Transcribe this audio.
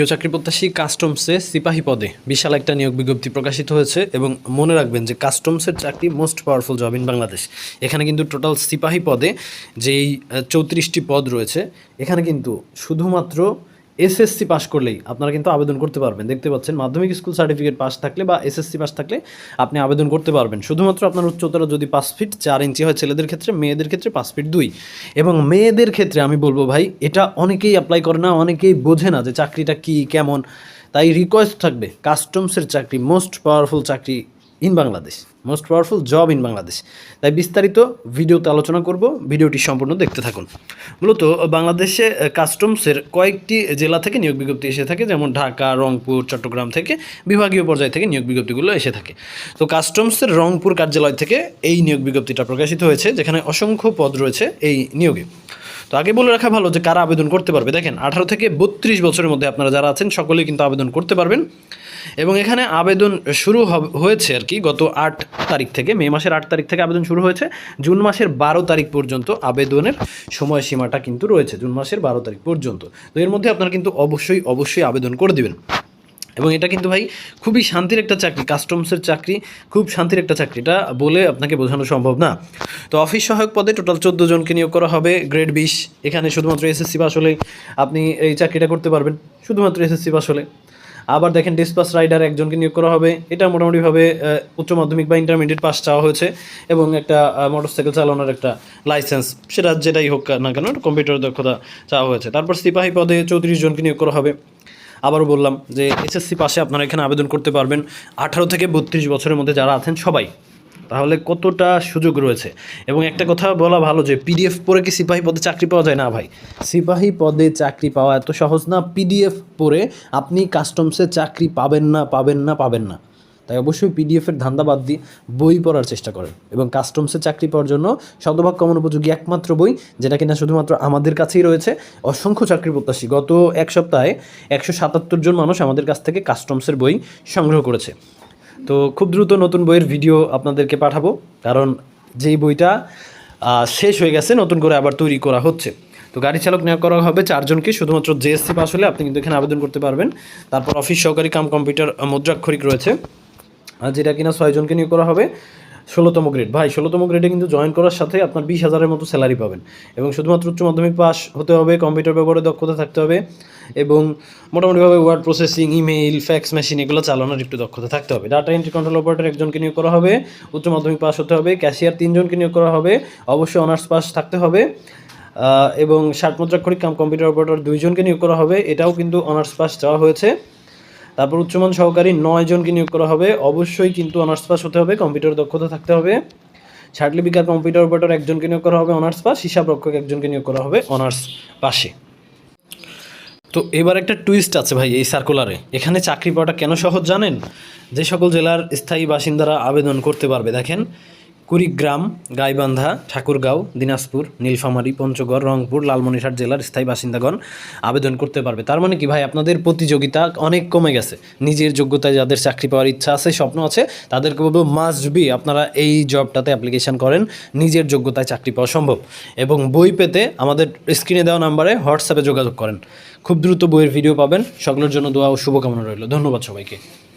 প্রিয় চাকরি প্রত্যাশী কাস্টমসে সিপাহী পদে বিশাল একটা নিয়োগ বিজ্ঞপ্তি প্রকাশিত হয়েছে এবং মনে রাখবেন যে কাস্টমসের চাকরি most powerful job in Bangladesh এখানে কিন্তু টোটাল সিপাহী পদে যেই চৌত্রিশটি পদ রয়েছে, এখানে কিন্তু শুধুমাত্র এসএসসি পাস করলেই আপনারা কিন্তু আবেদন করতে পারবেন। দেখতে পাচ্ছেন, মাধ্যমিক স্কুল সার্টিফিকেট পাস থাকলে বা এসএসসি পাস থাকলে আপনি আবেদন করতে পারবেন। শুধুমাত্র আপনার উচ্চতর যদি পাঁচ ফিট চার ইঞ্চি হয় ছেলেদের ক্ষেত্রে, মেয়েদের ক্ষেত্রে পাঁচ ফিট দুই। এবং মেয়েদের ক্ষেত্রে আমি বলব ভাই, এটা অনেকেই অ্যাপ্লাই করে না, অনেকেই বোঝে না যে চাকরিটা কি, কেমন। তাই রিকোয়েস্ট থাকবে কাস্টমসের চাকরি মোস্ট পাওয়ারফুল চাকরি in Bangladesh most powerful job in Bangladesh তাই বিস্তারিত ভিডিওতে আলোচনা করব, ভিডিওটি সম্পূর্ণ দেখতে থাকুন। মূলত বাংলাদেশে কাস্টমসের কয়েকটি জেলা থেকে নিয়োগ বিজ্ঞপ্তি এসে থাকে, যেমন ঢাকা, রংপুর, চট্টগ্রাম থেকে বিভাগীয় পর্যায় থেকে নিয়োগ বিজ্ঞপ্তিগুলো এসে থাকে। তো কাস্টমসের রংপুর কার্যালয় থেকে এই নিয়োগ বিজ্ঞপ্তিটা প্রকাশিত হয়েছে, যেখানে অসংখ্য পদ রয়েছে এই নিয়োগে। তো আগে বলে রাখা ভালো যে কারা আবেদন করতে পারবে। দেখেন, আঠারো থেকে বত্রিশ বছরের মধ্যে আপনারা যারা আছেন, সকলেই কিন্তু আবেদন করতে পারবেন। এবং এখানে আবেদন শুরু হয়েছে আর কি গত আট তারিখ থেকে, মে মাসের আট তারিখ থেকে আবেদন শুরু হয়েছে। জুন মাসের বারো তারিখ পর্যন্ত আবেদনের সময়সীমাটা কিন্তু রয়েছে, জুন মাসের বারো তারিখ পর্যন্ত। তো এর মধ্যে আপনারা কিন্তু অবশ্যই অবশ্যই আবেদন করে দিবেন। এবং এটা কিন্তু ভাই খুবই শান্তির একটা চাকরি কাস্টমসের চাকরি, খুব শান্তির একটা চাকরি। এটা বলে আপনাকে বোঝানো সম্ভব না। তো অফিস সহায়ক পদে টোটাল চোদ্দ জনকে নিয়োগ করা হবে গ্রেড বিশ। এখানে শুধুমাত্র এসএসসি পাস হলেই আপনি এই চাকরিটা করতে পারবেন, শুধুমাত্র এসএসসি পাস হলে। আবার দেখেন ডিসপাস রাইডার একজনকে নিয়োগ করা হবে। এটা মোটামুটিভাবে উচ্চ মাধ্যমিক বা ইন্টারমিডিয়েট পাস চাওয়া হয়েছে এবং একটা মোটরসাইকেল চালানোর একটা লাইসেন্স সেটা যেটাই হোক না কেন কম্পিউটার দক্ষতা চাওয়া হয়েছে। তারপর সিপাহী পদে চৌত্রিশ জনকে নিয়োগ করা হবে। আবারও বললাম যে এসএসসি পাশে আপনারা এখানে আবেদন করতে পারবেন। আঠারো থেকে বত্রিশ বছরের মধ্যে যারা আছেন সবাই, তাহলে কতটা সুযোগ রয়েছে? এবং একটা কথা বলা ভালো যে পিডিএফ পড়ে কি সিপাহী পদে চাকরি পাওয়া যায়? না ভাই। সিপাহী পদে চাকরি পাওয়া এত সহজ না, পিডিএফ পড়ে আপনি কাস্টমসে চাকরি পাবেন না পাবেন না পাবেন না। তাই অবশ্যই পিডিএফের ধান্দা বাদ দিয়ে বই পড়ার চেষ্টা করেন এবং কাস্টমসে চাকরি পাওয়ার জন্য শতভাগ কমন উপযোগী একমাত্র বই যেটা কিনা শুধুমাত্র আমাদের কাছেই রয়েছে। অসংখ্য চাকরি প্রত্যাশী গত এক সপ্তাহে একশো সাতাত্তর জন মানুষ আমাদের কাছ থেকে কাস্টমসের বই সংগ্রহ করেছে। তো খুব দ্রুত নতুন বইয়ের ভিডিও আপনাদেরকে পাঠাবো, কারণ যেই বইটা শেষ হয়ে গেছে, নতুন করে আবার তৈরি করা হচ্ছে। তো গাড়ি চালক নিয়োগ করা হবে চারজনকে, শুধুমাত্র জেএসসি পাস হলে আপনি কিন্তু এখানে আবেদন করতে পারবেন। তারপর অফিস সহকারী কাম কম্পিউটার মুদ্রাক্ষরিক রয়েছে। যেটা কিনা ছয়জনকে নিয়োগ করা হবে, ষোলোতম গ্রেড ভাই, ষোলোতম গ্রেডে কিন্তু জয়েন করার সাথে আপনার বিশ হাজারের মতো স্যালারি পাবেন। এবং শুধুমাত্র উচ্চ মাধ্যমিক পাস হতে হবে কম্পিউটার ব্যবহারে দক্ষতা থাকতে হবে এবং মোটামুটিভাবে word processing email fax machine এগুলো চালানোর একটু দক্ষতা থাকতে হবে। ডাটা এন্ট্রি কন্ট্রোল অপারেটর একজনকে নিয়োগ করা হবে, উচ্চ মাধ্যমিক পাস হতে হবে ক্যাশিয়ার তিনজনকে নিয়োগ করা হবে, অবশ্যই অনার্স পাস থাকতে হবে এবং ষাট মুদ্রাক্ষরিক কাম কম্পিউটার অপারেটর দুইজনকে নিয়োগ করা হবে, এটাও কিন্তু অনার্স পাস চাওয়া হয়েছে। তারপর উচ্চমান সহকারী নয় জনকে নিয়োগ করা হবে। অবশ্যই কিন্তু অনার্স পাস হতে হবে কম্পিউটার দক্ষতা থাকতে হবে। সার্টিফিকার কম্পিউটার অপারেটর একজনকে নিয়োগ করা হবে অনার্স পাস হিসাব রক্ষক একজনকে নিয়োগ করা হবে অনার্স পাশে তো এবার একটা টুইস্ট আছে ভাই এই সার্কুলারে এখানে চাকরি পাওয়াটা কেন সহজ জানেন? যে সকল জেলার স্থায়ী বাসিন্দারা আবেদন করতে পারবে। দেখেন কুড়িগ্রাম, গাইবান্ধা, ঠাকুরগাঁও, দিনাজপুর, নীলফামারী, পঞ্চগড়, রংপুর, লালমনিরহাট জেলার স্থায়ী বাসিন্দাগণ আবেদন করতে পারবে। তার মানে কি ভাই, আপনাদের প্রতিযোগিতা অনেক কমে গেছে। নিজের যোগ্যতায় যাদের চাকরি পাওয়ার ইচ্ছা আছে, স্বপ্ন আছে, তাদেরকে বলব মাস্ট বি আপনারা এই জবটাতে অ্যাপ্লিকেশন করেন, নিজের যোগ্যতায় চাকরি পাওয়া সম্ভব। এবং বই পেতে আমাদের স্ক্রিনে দেওয়া নাম্বারে হোয়াটসঅ্যাপে যোগাযোগ করেন। খুব দ্রুত বইয়ের ভিডিও পাবেন। সকলের জন্য দোয়া ও শুভকামনা রইল। ধন্যবাদ সবাইকে।